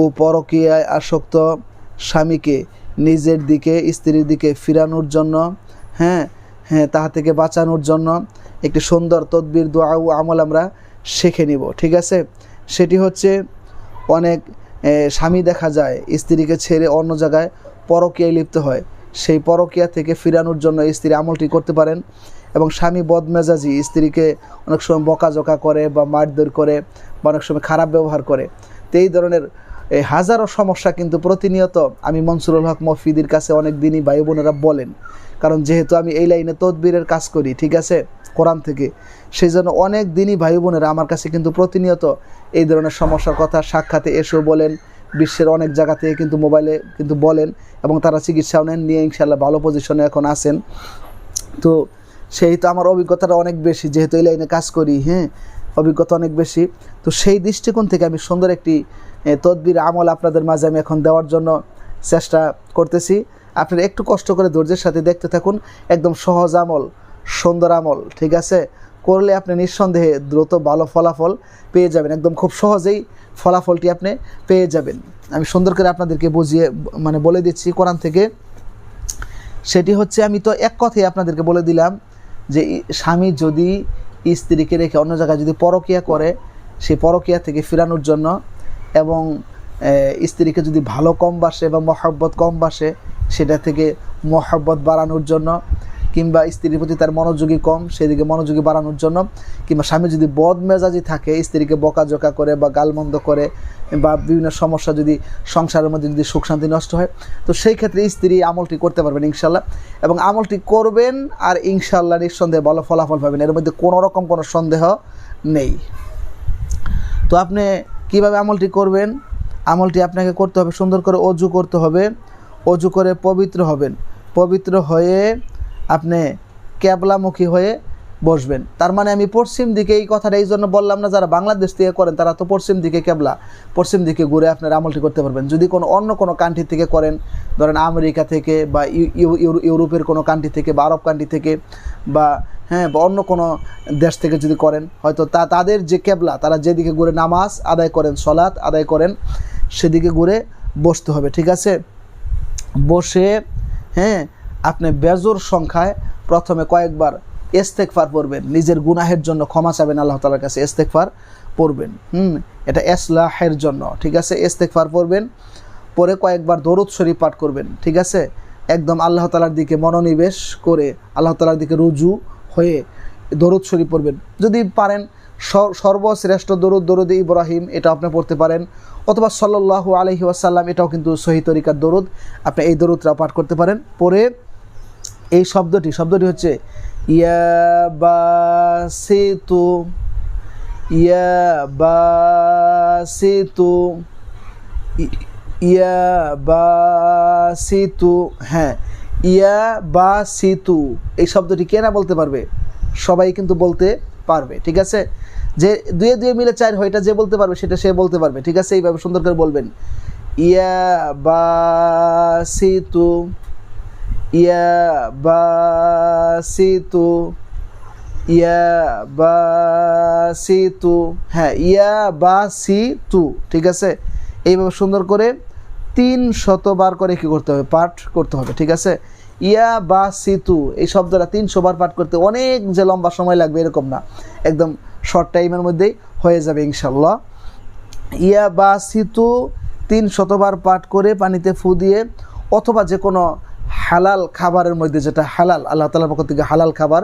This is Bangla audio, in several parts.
ও পরকীয়ায় আসক্ত স্বামীকে নিজের দিকে, স্ত্রীর দিকে ফিরানোর জন্য হ্যাঁ হ্যাঁ তাহা থেকে বাঁচানোর জন্য একটি সুন্দর তদবির, দোয়া ও আমল আমরা শিখে নিব, ঠিক আছে? সেটি হচ্ছে অনেক স্বামী দেখা যায় স্ত্রীকে ছেড়ে অন্য জায়গায় পরকীয়ায় লিপ্ত হয়। সেই পরকীয়া থেকে ফিরানোর জন্য স্ত্রী আমলটি করতে পারেন এবং স্বামী বদমেজাজি স্ত্রীকে অনেক সময় বকাঝকা করে বা মারধর করে বা অনেক সময় খারাপ ব্যবহার করে। তো এই ধরনের এই হাজারো সমস্যা কিন্তু প্রতিনিয়ত আমি মনসুরুল হক মফিদির কাছে অনেক দিনই ভাই বোনেরা বলেন। কারণ যেহেতু আমি এই লাইনে তদবিরের কাজ করি, ঠিক আছে? কোরআন থেকে। সেই জন্য অনেক দিনই ভাই বোনেরা আমার কাছে কিন্তু প্রতিনিয়ত এই ধরনের সমস্যার কথা সাক্ষাতে এসেও বলেন। বিশ্বের অনেক জায়গা থেকে কিন্তু মোবাইলে কিন্তু বলেন এবং তারা চিকিৎসাও নেন নিয়ে ইনশাল্লাহ ভালো পজিশনে এখন আছেন। তো সেই তো আমার অভিজ্ঞতাটা অনেক বেশি, যেহেতু এই লাইনে কাজ করি হ্যাঁ? অভিজ্ঞতা অনেক বেশি। তো সেই দৃষ্টিকোণ থেকে আমি সুন্দর একটি তদবির, আমল আপনাদের মাঝে আমি এখন দেওয়ার জন্য চেষ্টা করতেছি। আপনারা একটু কষ্ট করে ধৈর্যের সাথে দেখতে থাকুন। একদম সহজ আমল, সুন্দর আমল, ঠিক আছে? করলে আপনি নিঃসন্দেহে দ্রুত ভালো ফলাফল পেয়ে যাবেন। একদম খুব সহজেই ফলাফলটি আপনি পেয়ে যাবেন। আমি সুন্দর করে আপনাদেরকে বুঝিয়ে মানে বলে দিচ্ছি কোরআন থেকে। সেটি হচ্ছে, আমি তো এক কথাই আপনাদেরকে বলে দিলাম যে স্বামী যদি স্ত্রীকে রেখে অন্য জায়গায় যদি পরকিয়া করে সেই পরকিয়া থেকে ফিরানোর জন্য এবং স্ত্রীকে যদি ভালো কম বাসে বা মহাব্বত কম বাসে, সেটা থেকে মহাব্বত বাড়ানোর জন্য কিংবা স্ত্রীর প্রতি তার মনোযোগী কম, সেদিকে মনোযোগী বাড়ানোর জন্য, কিংবা স্বামী যদি বদ মেজাজি থাকে, স্ত্রীকে বকাঝকা করে বা গালমন্দ করে, বা বিভিন্ন সমস্যা যদি সংসারের মধ্যে যদি সুখ শান্তি নষ্ট হয়, তো সেই ক্ষেত্রে স্ত্রী আমলটি করতে পারবেন ইনশাল্লাহ। এবং আমলটি করবেন আর ইনশাল্লাহ নিঃসন্দেহে ভালো ফলাফল পাবেন। এর মধ্যে কোনো রকম কোনো সন্দেহ নেই। তো আপনি কীভাবে আমলটি করবেন? আমলটি আপনাকে করতে হবে, সুন্দর করে অজু করতে হবে। অজু করে পবিত্র হবেন। পবিত্র হয়ে আপনি ক্যাবলামুখী হয়ে বসবেন। তার মানে আমি পশ্চিম দিকে এই কথাটা এই জন্য বললাম না, যারা বাংলাদেশ থেকে করেন, তারা তো পশ্চিম দিকে ক্যাবলা পশ্চিম দিকে ঘুরে আপনার আমলটি করতে পারবেন। যদি কোনো অন্য কোনো কান্ট্রি থেকে করেন, ধরেন আমেরিকা থেকে বা ইউ- ইউ- ইউ- ইউরোপের কোনো কান্ট্রি থেকে বা আরব কান্ট্রি থেকে বা হ্যাঁ বা অন্য কোনো দেশ থেকে যদি করেন, হয়তো তা, তাদের যে কেবলা, তারা যেদিকে ঘুরে নামাজ আদায় করেন, সলাৎ আদায় করেন, সেদিকে ঘুরে বসতে হবে, ঠিক আছে? বসে হ্যাঁ আপনি বেজোর সংখ্যায় প্রথমে কয়েকবার ইস্তেকফার পড়বেন। নিজের গুনাহের জন্য ক্ষমা চাবেন, আল্লাহ তালার কাছে ইস্তেকফার পড়বেন। হুম, এটা এসলাহের জন্য, ঠিক আছে? ইস্তেকফার পড়বেন, পরে কয়েকবার দরুদ শরীফ পাঠ করবেন, ঠিক আছে? একদম আল্লাহ তালার দিকে মনোনিবেশ করে, আল্লাহ তালার দিকে রুজু হয়ে দরুদ শরীফ পড়বেন। যদি পারেন সর্বশ্রেষ্ঠ দরুদ দরুদ ইব্রাহিম এটা আপনি পড়তে পারেন, অথবা সাল্লাল্লাহু আলহি ওয়াসাল্লাম, এটাও কিন্তু সহি তরিকার দরুদ, আপনি এই দরুদটা পাঠ করতে পারেন। পরে এই শব্দটি শব্দটি হচ্ছে ইয়া বা সেতু ইয়া বা ইয়া বা হ্যাঁ ইয়া বা সিতু এই শব্দটি কে না বলতে পারবে? সবাই কিন্তু বলতে পারবে, ঠিক আছে? যে দুয়ে দুয়ে মিলে চার হয়, এটা যে বলতে পারবে সেটা সে বলতে পারবে, ঠিক আছে? এইভাবে সুন্দর করে বলবেন। ইয়া বা সিতু বা সিতু ইয়া বা সি তু হ্যাঁ ইয়া বা সি তু ঠিক আছে? এইভাবে সুন্দর করে তিন শতবার করে কি করতে হবে? পাঠ করতে হবে, ঠিক আছে? ইয়া বা সিতু এই শব্দটা তিনশো বার পাঠ করতে অনেক যে লম্বা সময় লাগবে, এরকম না। একদম শর্ট টাইমের মধ্যেই হয়ে যাবে ইনশাল্লাহ ইয়া বা সিতু তিন শতবার পাঠ করে পানিতে ফু দিয়ে, অথবা যে কোনো হালাল খাবারের মধ্যে যেটা হালাল, আল্লাহ তালার পক্ষ থেকে হালাল খাবার,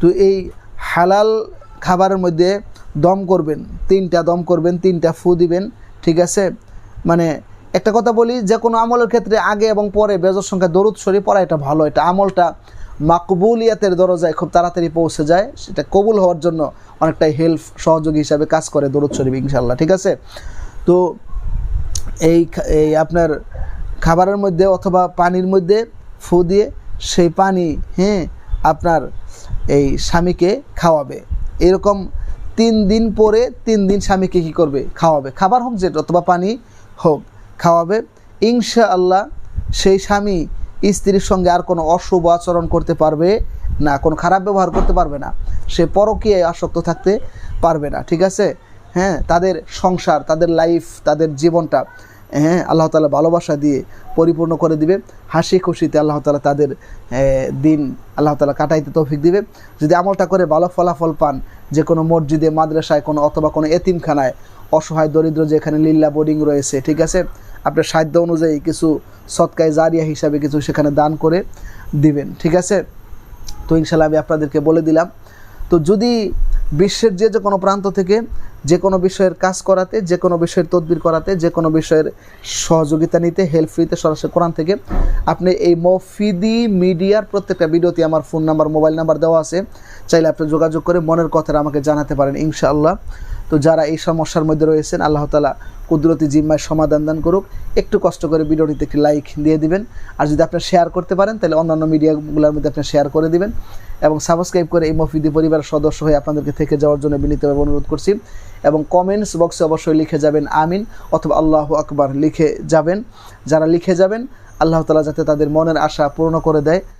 তো এই হালাল খাবারের মধ্যে দম করবেন, তিনটা দম করবেন, তিনটা ফু দিবেন, ঠিক আছে? মানে একটা কথা বলি, যে কোনো আমলের ক্ষেত্রে আগে এবং পরে বেজর সংখ্যা, দরুদ শরীফ পড়া এটা ভালো, এটা আমলটা মাকবুলিয়াতের দরজায় খুব তাড়াতাড়ি পৌঁছে যায়, সেটা কবুল হওয়ার জন্য অনেকটাই হেল্প সহযোগী হিসাবে কাজ করে দরুদ শরীফ ইনশাল্লাহ ঠিক আছে? তো এই এই আপনার খাবারের মধ্যে অথবা পানির মধ্যে ফু দিয়ে সেই পানি হ্যাঁ আপনার এই স্বামীকে খাওয়াবে। এরকম তিন দিন পরে তিন দিন স্বামীকে কী করবে? খাওয়াবে। খাবার হোক যেটা অথবা পানি হোক, খাওয়াবে। ইনশা আল্লাহ সেই স্বামী স্ত্রীর সঙ্গে আর কোনো অশুভ আচরণ করতে পারবে না, কোনো খারাপ ব্যবহার করতে পারবে না। সে পরকীয়ায় আসক্ত থাকতে পারবে না, ঠিক আছে? হ্যাঁ তাদের সংসার, তাদের লাইফ তাদের জীবনটা হ্যাঁ আল্লাহ তালা ভালোবাসা দিয়ে পরিপূর্ণ করে দিবে। হাসি খুশিতে আল্লাহ তালা তাদের দিন আল্লাহ তালা কাটাইতে তৌফিক দিবে। যদি আমলটা করে ভালো ফলাফল পান, যে কোনো মসজিদে, মাদ্রাসায় কোনো অথবা কোনো এতিমখানায়, অসহায় দরিদ্র যেখানে লিল্লা বোর্ডিং রয়েছে, ঠিক আছে? আপনার সাধ্য অনুযায়ী কিছু সৎকায় জারিয়া হিসাবে কিছু সেখানে দান করে দিবেন, ঠিক আছে? তো ইনশাল্লাহ আমি আপনাদেরকে বলে দিলাম। তো যদি বিশ্বের যে যে কোনো প্রান্ত থেকে যে কোনো বিষয়ের কাজ করাতে, যে কোনো বিষয়ের তদবির করাতে, যে কোনো বিষয়ের সহযোগিতা নিতে হেল্প ফ্রিতে সরাসরি কোরআন থেকে আপনি এই মফিদি মিডিয়ার প্রত্যেকটা ভিডিওতে আমার ফোন নাম্বার মোবাইল নাম্বার দেওয়া আছে। চাইলে আপনি যোগাযোগ করে মনের কথাটা আমাকে জানাতে পারেন, ইনশাআল্লাহ। তো যারা এই সমস্যার মধ্যে রয়েছেন, আল্লাহ তালা কুদরতি জিম্মায় সমাধান দান করুক। একটু কষ্ট করে ভিডিওটিতে একটি লাইক দিয়ে দিবেন। আর যদি আপনি শেয়ার করতে পারেন, তাহলে অন্যান্য মিডিয়াগুলোর মধ্যে আপনি শেয়ার করে দিবেন। এবং সাবস্ক্রাইব করে এই মফিদি পরিবারের সদস্য হয়ে আপনাদেরকে থেকে যাওয়ার জন্য বিনীতভাবে অনুরোধ করছি। এবং কমেন্টস বক্সে অবশ্যই লিখে যাবেন, আমিন অথবা আল্লাহ আকবার লিখে যাবেন। যারা লিখে যাবেন, আল্লাহ তালা যাতে তাদের মনের আশা পূর্ণ করে দেয়।